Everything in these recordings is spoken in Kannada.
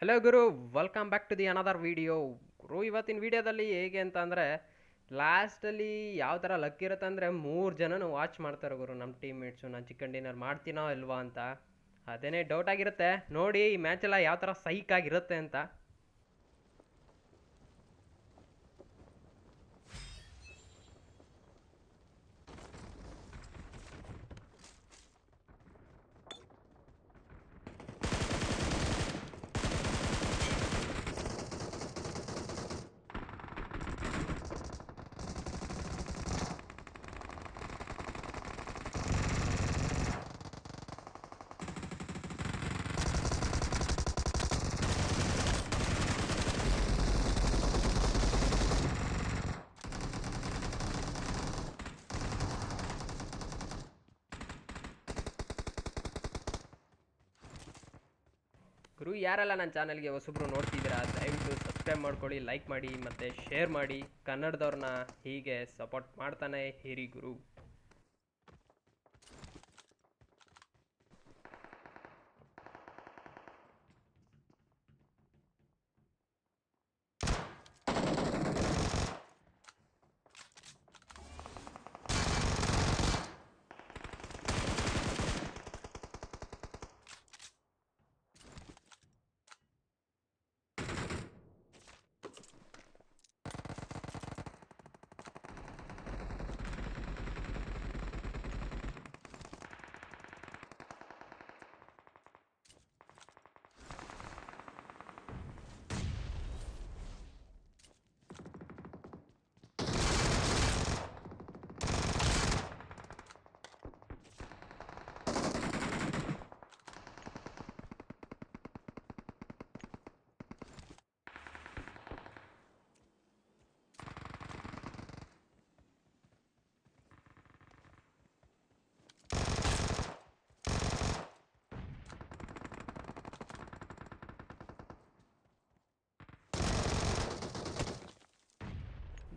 Hello Guru welcome back to the another video ಗುರು, ಇವತ್ತಿನ ವಿಡಿಯೋದಲ್ಲಿ ಹೇಗೆ ಅಂತ ಅಂದರೆ ಲಾಸ್ಟಲ್ಲಿ ಯಾವ ಥರ ಲಕ್ ಇರುತ್ತೆ ಅಂದರೆ ಮೂರು ಜನನು ವಾಚ್ ಮಾಡ್ತಾರೆ ಗುರು ನಮ್ಮ ಟೀಮ್ ಮೇಟ್ಸು ನಾನು ಚಿಕನ್ ಡಿನ್ನರ್ ಮಾಡ್ತೀನೋ ಇಲ್ವಾ ಅಂತ. ಅದೇನೇ ಡೌಟ್ ಆಗಿರುತ್ತೆ. ನೋಡಿ, ಈ ಮ್ಯಾಚೆಲ್ಲ ಯಾವ ಥರ ಸೈಕ್ ಆಗಿರುತ್ತೆ ಅಂತ. ಗುರು ಯಾರೆಲ್ಲ ನನ್ನ ಚಾನಲ್ಗೆ ಹೊಸಬ್ರು ನೋಡ್ತಿದ್ದೀರಾ, ದಯವಿಟ್ಟು ಸಬ್ಸ್ಕ್ರೈಬ್ ಮಾಡ್ಕೊಳ್ಳಿ, ಲೈಕ್ ಮಾಡಿ ಮತ್ತು ಶೇರ್ ಮಾಡಿ. ಕನ್ನಡದವ್ರನ್ನ ಹೀಗೆ ಸಪೋರ್ಟ್ ಮಾಡ್ತಾನೆ ಹಿರಿ ಗುರು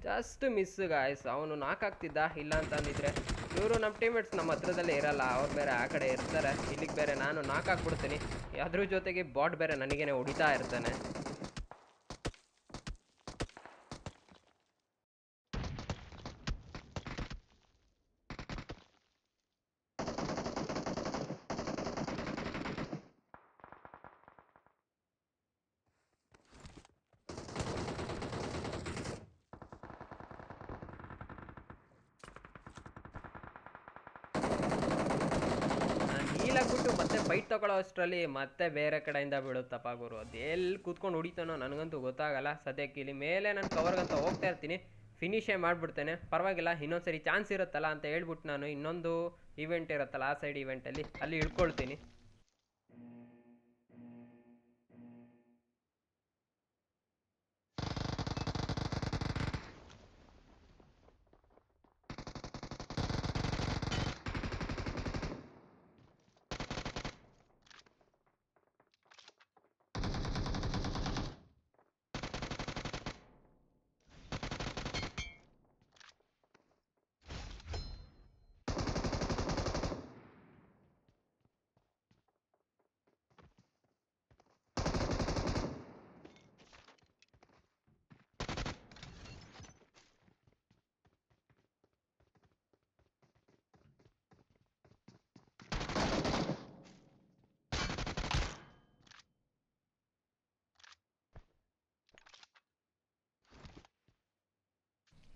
ಜಸ್ಟ್ ಮಿಸ್ ಗಾಯ್ಸ್, ಅವನು ನಾಕಾಗ್ತಿದ್ದ ಇಲ್ಲ ಅಂತ ಅಂದಿದ್ರೆ. ಇವರು ನಮ್ಮ ಟೀಮೇಟ್ಸ್ ನಮ್ಮ ಹತ್ರದಲ್ಲಿ ಇರಲ್ಲ, ಅವ್ರು ಬೇರೆ ಆ ಕಡೆ ಇರ್ತಾರೆ, ಇಲ್ಲಿಗೆ ಬೇರೆ ನಾನು ನಾಕಾಕ್ಬಿಡ್ತೀನಿ ಅದ್ರ ಜೊತೆಗೆ ಬಾಟ್ ಬೇರೆ ನನಗೇನೆ ಹೊಡಿತಾ ಇರ್ತಾನೆ ನೀಲಾಗ್ಬಿಟ್ಟು ಮತ್ತೆ ಫೈಟ್ ತಗೊಳ್ಳೋ ಅಷ್ಟರಲ್ಲಿ ಮತ್ತೆ ಬೇರೆ ಕಡೆಯಿಂದ ಬೀಳುತ್ತಪ್ಪ ಗುರು. ಅದು ಎಲ್ಲಿ ಕೂತ್ಕೊಂಡು ಹೊಡಿತಾನೋ ನನಗಂತೂ ಗೊತ್ತಾಗಲ್ಲ. ಸದ್ಯಕ್ಕೆ ಇಲ್ಲಿ ಮೇಲೆ ನಾನು ಕವರ್ಗಂತ ಹೋಗ್ತಾ ಇರ್ತೀನಿ. ಫಿನಿಶೇ ಮಾಡಿಬಿಡ್ತೇನೆ. ಪರವಾಗಿಲ್ಲ, ಇನ್ನೊಂದ್ಸರಿ ಚಾನ್ಸ್ ಇರುತ್ತಲ್ಲ ಅಂತ ಹೇಳ್ಬಿಟ್ಟು ನಾನು ಇನ್ನೊಂದು ಇವೆಂಟ್ ಇರುತ್ತಲ್ಲ, ಆ ಸೈಡ್ ಇವೆಂಟಲ್ಲಿ ಅಲ್ಲಿ ಇಳ್ಕೊಳ್ತೀನಿ.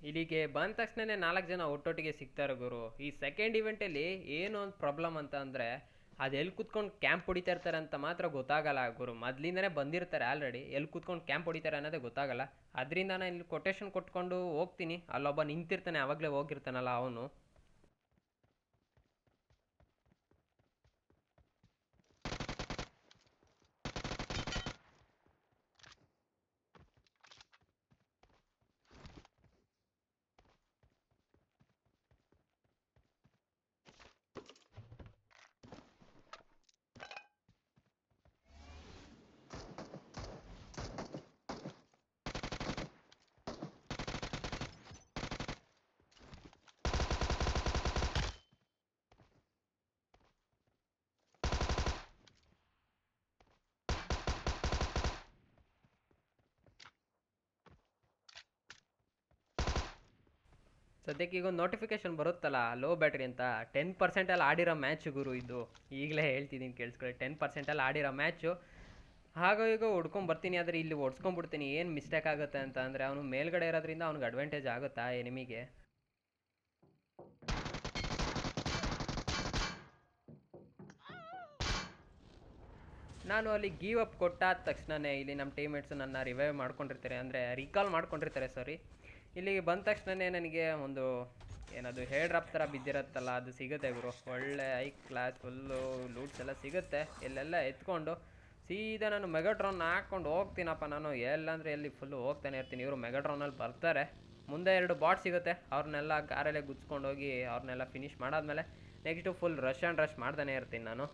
ಇಲ್ಲಿಗೆ ಬಂದ ತಕ್ಷಣನೇ ನಾಲ್ಕು ಜನ ಒಟ್ಟೊಟ್ಟಿಗೆ ಸಿಗ್ತಾರೆ ಗುರು. ಈ ಸೆಕೆಂಡ್ ಇವೆಂಟಲ್ಲಿ ಏನು ಒಂದು ಪ್ರಾಬ್ಲಮ್ ಅಂತ ಅಂದರೆ ಅದು ಎಲ್ಲಿ ಕುತ್ಕೊಂಡು ಕ್ಯಾಂಪ್ ಹೊಡಿತಾ ಇರ್ತಾರೆ ಅಂತ ಮಾತ್ರ ಗೊತ್ತಾಗಲ್ಲ ಗುರು. ಮೊದಲಿಂದನೇ ಬಂದಿರ್ತಾರೆ ಆಲ್ರೆಡಿ ಎಲ್ಲಿ ಕುತ್ಕೊಂಡು ಕ್ಯಾಂಪ್ ಹೊಡಿತಾರೆ ಅನ್ನೋದೇ ಗೊತ್ತಾಗಲ್ಲ. ಅದರಿಂದ ನಾನು ಇಲ್ಲಿ ಕೊಟೇಶನ್ ಕೊಟ್ಕೊಂಡು ಹೋಗ್ತೀನಿ. ಅಲ್ಲೊಬ್ಬ ನಿಂತಿರ್ತಾನೆ, ಅವಾಗಲೇ ಹೋಗಿರ್ತಾನಲ್ಲ ಅವನು. ಸದ್ಯಕ್ಕೆ ಈಗ ಒಂದು ನೋಟಿಫಿಕೇಶನ್ ಬರುತ್ತಲ್ಲ ಲೋ ಬ್ಯಾಟ್ರಿ ಅಂತ ಟೆನ್ ಪರ್ಸೆಂಟಲ್ಲಿ ಆಡಿರೋ ಮ್ಯಾಚ್ ಗುರು ಇದು. ಈಗಲೇ ಹೇಳ್ತಿದ್ದೀನಿ ಕೇಳಿಸ್ಕೊಳ್ಳಿ ಟೆನ್ ಪರ್ಸೆಂಟಲ್ಲಿ ಆಡಿರೋ ಮ್ಯಾಚು ಹಾಗೋ ಈಗ ಬರ್ತೀನಿ, ಆದರೆ ಇಲ್ಲಿ ಹೊಡ್ಸ್ಕೊಂಡ್ಬಿಡ್ತೀನಿ ಏನು ಮಿಸ್ಟೇಕ್ ಆಗುತ್ತೆ ಅಂತ ಅಂದರೆ ಅವನು ಮೇಲ್ಗಡೆ ಇರೋದ್ರಿಂದ ಅವ್ನಿಗೆ ಅಡ್ವಾಂಟೇಜ್ ಆಗುತ್ತಾ ಎನಿಮಿಗೆ ನಾನು ಅಲ್ಲಿ ಗೀವ್ ಅಪ್ ಕೊಟ್ಟಾದ ತಕ್ಷಣವೇ ಇಲ್ಲಿ ನಮ್ಮ ಟೀಮೇಟ್ಸು ನನ್ನ ರಿವೈವ್ ಮಾಡ್ಕೊಂಡಿರ್ತಾರೆ, ಅಂದರೆ ರೀಕಾಲ್ ಮಾಡ್ಕೊಂಡಿರ್ತಾರೆ ಸಾರಿ ಇಲ್ಲಿಗೆ ಬಂದ ತಕ್ಷಣನೇ ನನಗೆ ಒಂದು ಏನದು ಹೇರ್ ಡ್ರಾಪ್ ಥರ ಬಿದ್ದಿರತ್ತಲ್ಲ, ಅದು ಸಿಗುತ್ತೆ ಗುರು. ಒಳ್ಳೆ ಐ ಕ್ಲಾಸ್ ಫುಲ್ಲು ಲೂಟ್ಸ್ ಎಲ್ಲ ಸಿಗುತ್ತೆ. ಇಲ್ಲೆಲ್ಲ ಎತ್ಕೊಂಡು ಸೀದಾ ನಾನು ಮೆಗಾಟ್ರಾನ್ ಹಾಕ್ಕೊಂಡು ಹೋಗ್ತೀನಪ್ಪ ನಾನು. ಎಲ್ಲಂದ್ರೆ ಎಲ್ಲಿ ಫುಲ್ಲು ಹೋಗ್ತಾನೆ ಇರ್ತೀನಿ. ಇವರು ಮೆಗಾಟ್ರಾನಲ್ಲಿ ಬರ್ತಾರೆ. ಮುಂದೆ ಎರಡು ಬಾಟ್ ಸಿಗುತ್ತೆ. ಅವ್ರನ್ನೆಲ್ಲ ಕಾರಲ್ಲೇ ಗುಚ್ಕೊಂಡು ಅವ್ರನ್ನೆಲ್ಲ ಫಿನಿಶ್ ಮಾಡಾದ್ಮೇಲೆ next full rush and rush ಮಾಡ್ತಾನೆ ಇರ್ತೀನಿ ನಾನು.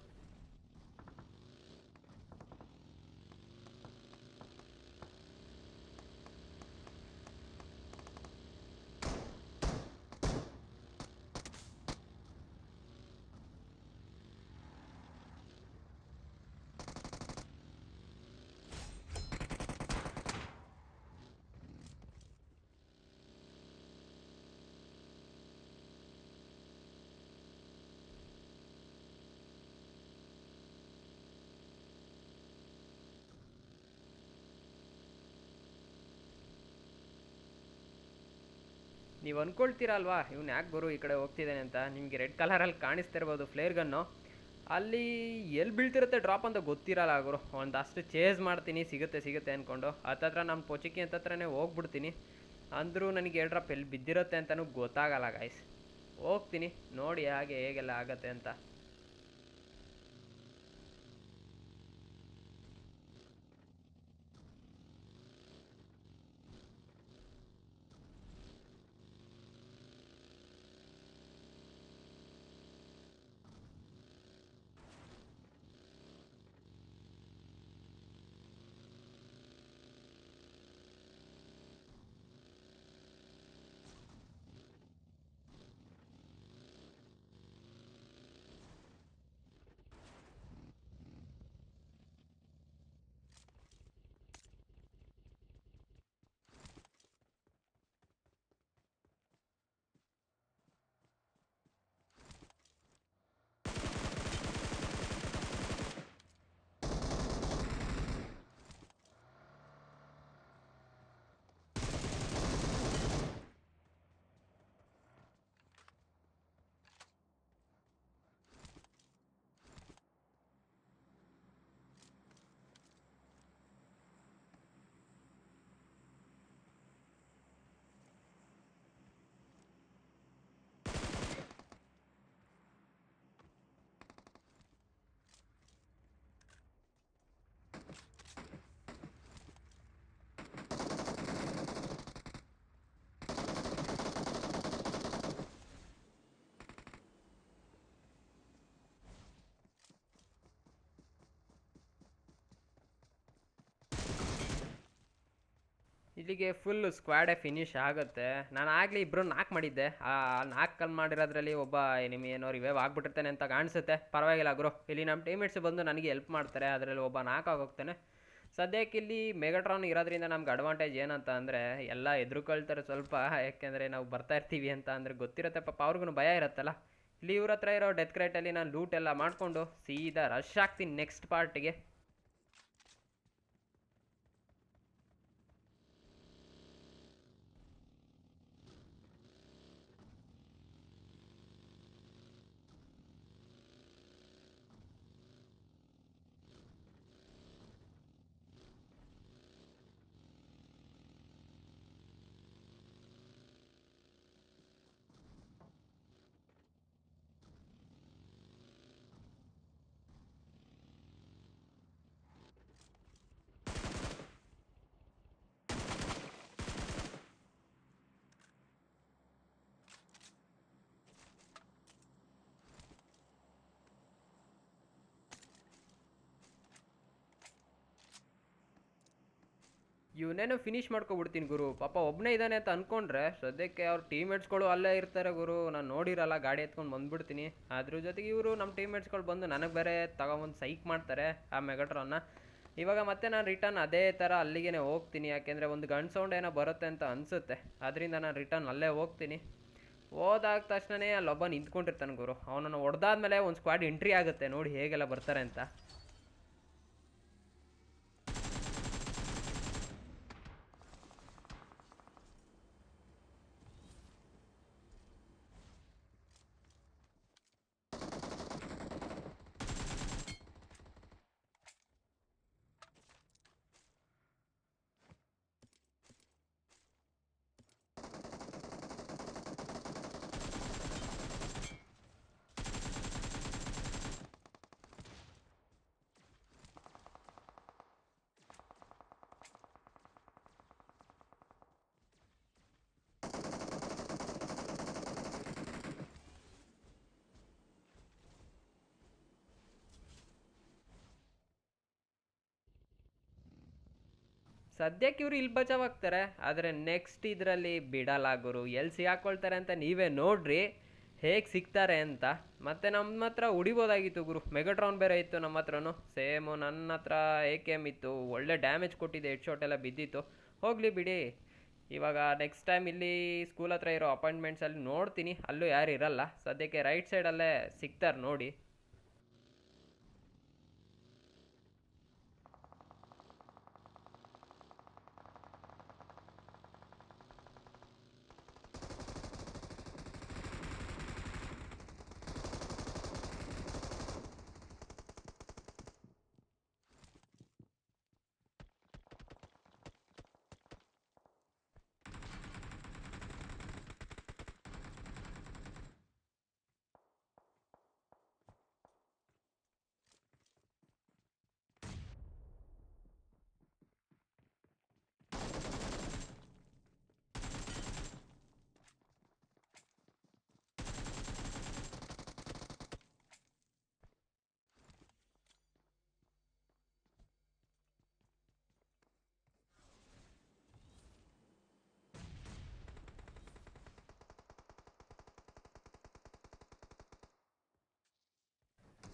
ನೀವು ಅಂದ್ಕೊಳ್ತೀರಲ್ವಾ ಇವ್ನು ಯಾಕೆ ಗುರು ಈ ಕಡೆ ಹೋಗ್ತಿದ್ದಾನೆ ಅಂತ? ನಿಮಗೆ ರೆಡ್ ಕಲರಲ್ಲಿ ಕಾಣಿಸ್ತಿರ್ಬೋದು ಫ್ಲೇರ್ ಗನ್ನು. ಅಲ್ಲಿ ಎಲ್ಲಿ ಬೀಳ್ತಿರುತ್ತೆ ಡ್ರಾಪ್ ಅಂತ ಗೊತ್ತಿರಲ್ಲ ಗುರು. ಒಂದಷ್ಟು ಚೇಸ್ ಮಾಡ್ತೀನಿ, ಸಿಗುತ್ತೆ ಸಿಗುತ್ತೆ ಅಂದ್ಕೊಂಡು ಹತ್ತತ್ರ ನಮ್ಮ ಪೊಚಿಕಿ ಹತ್ರನೇ ಹೋಗ್ಬಿಡ್ತೀನಿ. ಅಂದರೂ ನನಗೆ ಎರಡು ಡ್ರಾಪ್ ಎಲ್ಲಿ ಬಿದ್ದಿರುತ್ತೆ ಅಂತಲೂ ಗೊತ್ತಾಗಲ್ಲ ಗಾಯ್ಸ್ ಹೋಗ್ತೀನಿ, ನೋಡಿ ಹಾಗೆ ಹೇಗೆಲ್ಲ ಆಗತ್ತೆ ಅಂತ. ಇಲ್ಲಿಗೆ ಫುಲ್ ಸ್ಕ್ವಾಡೇ ಫಿನಿಶ್ ಆಗುತ್ತೆ. ನಾನು ಆಗಲಿ ಇಬ್ಬರು ನಾಲ್ಕು ಮಾಡಿದ್ದೆ. ಆ ನಾಲ್ಕು ಕಲ್ ಮಾಡಿರೋದ್ರಲ್ಲಿ ಒಬ್ಬ ನಿಮಗೆ ಏನೋ ರಿವೈವ್ ಆಗ್ಬಿಟ್ಟಿರ್ತಾನೆ ಅಂತ ಕಾಣಿಸುತ್ತೆ. ಪರವಾಗಿಲ್ಲ ಗುರು, ಇಲ್ಲಿ ನಮ್ಮ ಟೀಮೇಟ್ಸ್ ಬಂದು ನನಗೆ ಹೆಲ್ಪ್ ಮಾಡ್ತಾರೆ. ಅದರಲ್ಲಿ ಒಬ್ಬ ನಾಲ್ಕು ಆಗೋಗ್ತಾನೆ ಸದ್ಯಕ್ಕೆ ಇಲ್ಲಿ ಮೆಗಾಟ್ರಾನ್ ಇರೋದ್ರಿಂದ ನಮ್ಗೆ ಅಡ್ವಾಂಟೇಜ್ ಏನಂತ ಅಂದರೆ, ಎಲ್ಲ ಎದುರುಕೊಳ್ತಾರೆ ಸ್ವಲ್ಪ. ಯಾಕೆಂದರೆ ನಾವು ಬರ್ತಾ ಇರ್ತೀವಿ ಅಂತ ಅಂದರೆ ಗೊತ್ತಿರುತ್ತೆ. ಪಾಪ ಅವ್ರಿಗೂ ಭಯ ಇರುತ್ತಲ್ಲ. ಇಲ್ಲಿ ಇವ್ರ ಹತ್ರ ಇರೋ ಡೆತ್ ಕ್ರೈಟಲ್ಲಿ ನಾನು ಲೂಟ್ ಎಲ್ಲ ಮಾಡಿಕೊಂಡು ಸೀದಾ ರಶ್ ಆಗ್ತೀನಿ ನೆಕ್ಸ್ಟ್ ಪಾರ್ಟಿಗೆ ಇವನೇನೋ ಫಿನಿಶ್ ಮಾಡ್ಕೊಬಿಡ್ತೀನಿ ಗುರು. ಪಾಪ ಒಬ್ಬನೇ ಇದ್ದಾನೆ ಅಂತ ಅನ್ಕೊಂಡ್ರೆ ಸದ್ಯಕ್ಕೆ ಅವ್ರ ಟೀಮೇಟ್ಸ್ಗಳು ಅಲ್ಲೇ ಇರ್ತಾರೆ ಗುರು. ನಾನು ನೋಡಿರಲ್ಲ, ಗಾಡಿ ಎತ್ಕೊಂಡು ಬಂದ್ಬಿಡ್ತೀನಿ. ಅದ್ರ ಜೊತೆಗೆ ಇವರು ನಮ್ಮ ಟೀಮೇಟ್ಸ್ಗಳು ಬಂದು ನನಗೆ ಬೇರೆ ತಗೊಂಬಂದು ಸೈಕ್ ಮಾಡ್ತಾರೆ ಆ ಮೆಗಟ್ರನ್ನ ಇವಾಗ ಮತ್ತೆ ನಾನು ರಿಟರ್ನ್ ಅದೇ ಥರ ಅಲ್ಲಿಗೆ ಹೋಗ್ತೀನಿ. ಯಾಕೆಂದರೆ ಒಂದು ಗಂಡ್ ಸೌಂಡ್ ಏನೋ ಬರುತ್ತೆ ಅಂತ ಅನಿಸುತ್ತೆ. ಅದರಿಂದ ನಾನು ರಿಟರ್ನ್ ಅಲ್ಲೇ ಹೋಗ್ತೀನಿ. ಹೋದಾದ ತಕ್ಷಣನೇ ಅಲ್ಲೊಬ್ಬ ನಿಂತ್ಕೊಂಡಿರ್ತಾನೆ ಗುರು. ಅವನನ್ನು ಹೊಡೆದಾದ್ಮೇಲೆ ಒಂದು ಸ್ಕ್ವಾಡ್ ಎಂಟ್ರಿ ಆಗುತ್ತೆ. ನೋಡಿ ಹೇಗೆಲ್ಲ ಬರ್ತಾರೆ ಅಂತ. ಸದ್ಯಕ್ಕೆ ಇವರು ಇಲ್ಲಿ ಬಚಾವಾಗ್ತಾರೆ, ಆದರೆ ನೆಕ್ಸ್ಟ್ ಇದರಲ್ಲಿ ಬಿಡಲ್ಲ ಗುರು. ಎಲ್ಲಿ ಸಿಗಾಕೊಳ್ತಾರೆ ಅಂತ ನೀವೇ ನೋಡ್ರಿ, ಹೇಗೆ ಸಿಗ್ತಾರೆ ಅಂತ. ಮತ್ತೆ ನಮ್ಮ ಹತ್ರ ಉಡಿಬೋದಾಗಿತ್ತು ಗುರು. ಮೆಗಾಟ್ರಾನ್ ಬೇರೆ ಇತ್ತು ನಮ್ಮ ಹತ್ರನೂ. ಸೇಮು ನನ್ನ ಹತ್ರ ಎ ಕೆ ಎಂ ಇತ್ತು. ಒಳ್ಳೆ ಡ್ಯಾಮೇಜ್ ಕೊಟ್ಟಿದೆ ಹೆಡ್ ಶಾಟ್ ಎಲ್ಲ ಬಿದ್ದಿತ್ತು. ಹೋಗಲಿ ಬಿಡಿ. ಇವಾಗ ನೆಕ್ಸ್ಟ್ ಟೈಮ್ ಇಲ್ಲಿ ಸ್ಕೂಲ್ ಹತ್ರ ಇರೋ ಅಪಾಯಿಂಟ್ಮೆಂಟ್ಸಲ್ಲಿ ನೋಡ್ತೀನಿ. ಅಲ್ಲೂ ಯಾರು ಇರಲ್ಲ. ಸದ್ಯಕ್ಕೆ ರೈಟ್ ಸೈಡಲ್ಲೇ ಸಿಗ್ತಾರೆ ನೋಡಿ.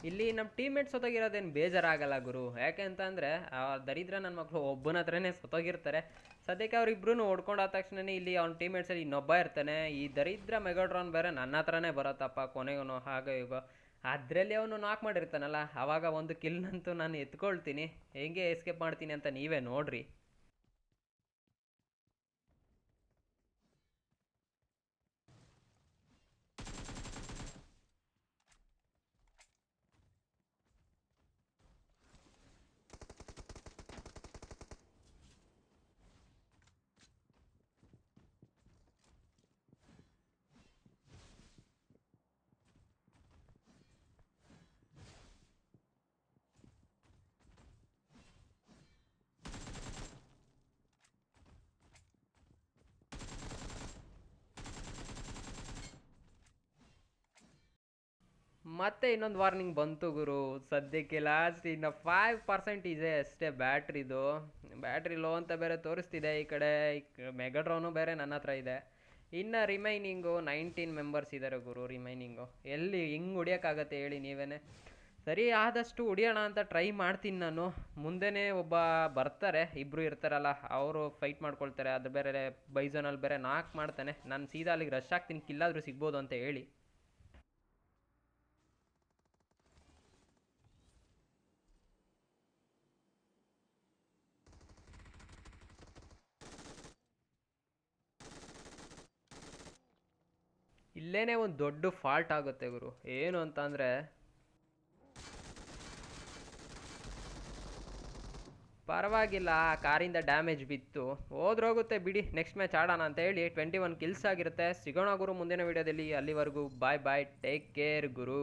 ಇಲ್ಲಿ ನಮ್ಮ ಟೀಮ್ಮೇಟ್ ಸೊತೋಗಿರೋದೇನು ಬೇಜಾರಾಗಲ್ಲ ಗುರು. ಯಾಕೆ ಅಂತ ಅಂದರೆ ಆ ದರಿದ್ರ ನನ್ನ ಮಕ್ಕಳು ಒಬ್ಬನ ಹತ್ರನೇ ಸೊತೋಗಿರ್ತಾರೆ. ಸದ್ಯಕ್ಕೆ ಅವ್ರಿಬ್ರು ಹೊಡ್ಕೊಂಡಾದ ತಕ್ಷಣನೇ ಇಲ್ಲಿ ಅವ್ನ ಟೀಮ್ಮೇಟ್ಸಲ್ಲಿ ಇನ್ನೊಬ್ಬ ಇರ್ತಾನೆ. ಈ ದರಿದ್ರ ಮೆಗಾಡ್ರಾನ್ ಬೇರೆ ನನ್ನ ಹತ್ರನೇ ಬರತ್ತಪ್ಪ ಕೊನೆಗೂ ಹಾಗೆ ಈಗ ಅದರಲ್ಲಿ ಅವನು ನಾಕ್ ಮಾಡಿರ್ತಾನಲ್ಲ ಆವಾಗ ಒಂದು ಕಿಲ್ನಂತೂ ನಾನು ಎತ್ಕೊಳ್ತೀನಿ. ಹೆಂಗೆ ಎಸ್ಕೇಪ್ ಮಾಡ್ತೀನಿ ಅಂತ ನೀವೇ ನೋಡ್ರಿ. ಮತ್ತೆ ಇನ್ನೊಂದು ವಾರ್ನಿಂಗ್ ಬಂತು ಗುರು. ಸದ್ಯಕ್ಕೆ ಲಾಸ್ಟ್ ಇನ್ನು ಫೈವ್ ಪರ್ಸೆಂಟ್ ಇದೆ ಅಷ್ಟೇ ಬ್ಯಾಟ್ರಿದು ಬ್ಯಾಟ್ರಿ ಲೋ ಅಂತ ಬೇರೆ ತೋರಿಸ್ತಿದೆ ಈ ಕಡೆ. ಮೆಗಾಡ್ರೋನು ಬೇರೆ ನನ್ನ ಹತ್ರ ಇದೆ. ಇನ್ನು ರಿಮೈನಿಂಗು ನೈನ್ಟೀನ್ ಮೆಂಬರ್ಸ್ ಇದ್ದಾರೆ ಗುರು ರಿಮೈನಿಂಗು ಎಲ್ಲಿ ಹಿಂಗೆ ಹೊಡಿಯೋಕ್ಕಾಗತ್ತೆ ಹೇಳಿ ನೀವೇ ಸರಿ ಆದಷ್ಟು ಹೊಡಿಯೋಣ ಅಂತ ಟ್ರೈ ಮಾಡ್ತೀನಿ ನಾನು. ಮುಂದೆನೇ ಒಬ್ಬ ಬರ್ತಾರೆ ಇಬ್ಬರು ಇರ್ತಾರಲ್ಲ, ಅವರು ಫೈಟ್ ಮಾಡ್ಕೊಳ್ತಾರೆ. ಅದು ಬೇರೆ ಬೈಝೋನಲ್ಲಿ ಬೇರೆ ನಾಕ್ ಮಾಡ್ತಾನೆ. ನಾನು ಸೀದಾ ಅಲ್ಲಿಗೆ ರಶ್ ಆಗ್ತೀನಿ, ಕಿಲ್ಲಾದರೂ ಸಿಗ್ಬೋದು ಅಂತ ಹೇಳಿ. ಇಲ್ಲೇನೆ ಒಂದು ದೊಡ್ಡ ಫಾಲ್ಟ್ ಆಗುತ್ತೆ ಗುರು. ಏನು ಅಂತ ಅಂದರೆ ಪರವಾಗಿಲ್ಲ ಕಾರಿಂದ ಡ್ಯಾಮೇಜ್ ಬಿತ್ತು. ಹೋದ್ರೋಗುತ್ತೆ ಬಿಡಿ ನೆಕ್ಸ್ಟ್ ಮ್ಯಾಚ್ ಆಡೋಣ ಅಂತ ಹೇಳಿ ಟ್ವೆಂಟಿ ಒನ್ ಕಿಲ್ಸ್ ಆಗಿರುತ್ತೆ. ಸಿಗೋಣ ಗುರು ಮುಂದಿನ ವೀಡಿಯೋದಲ್ಲಿ ಅಲ್ಲಿವರೆಗೂ ಬಾಯ್ ಬಾಯ್ ಟೇಕ್ ಕೇರ್ ಗುರು.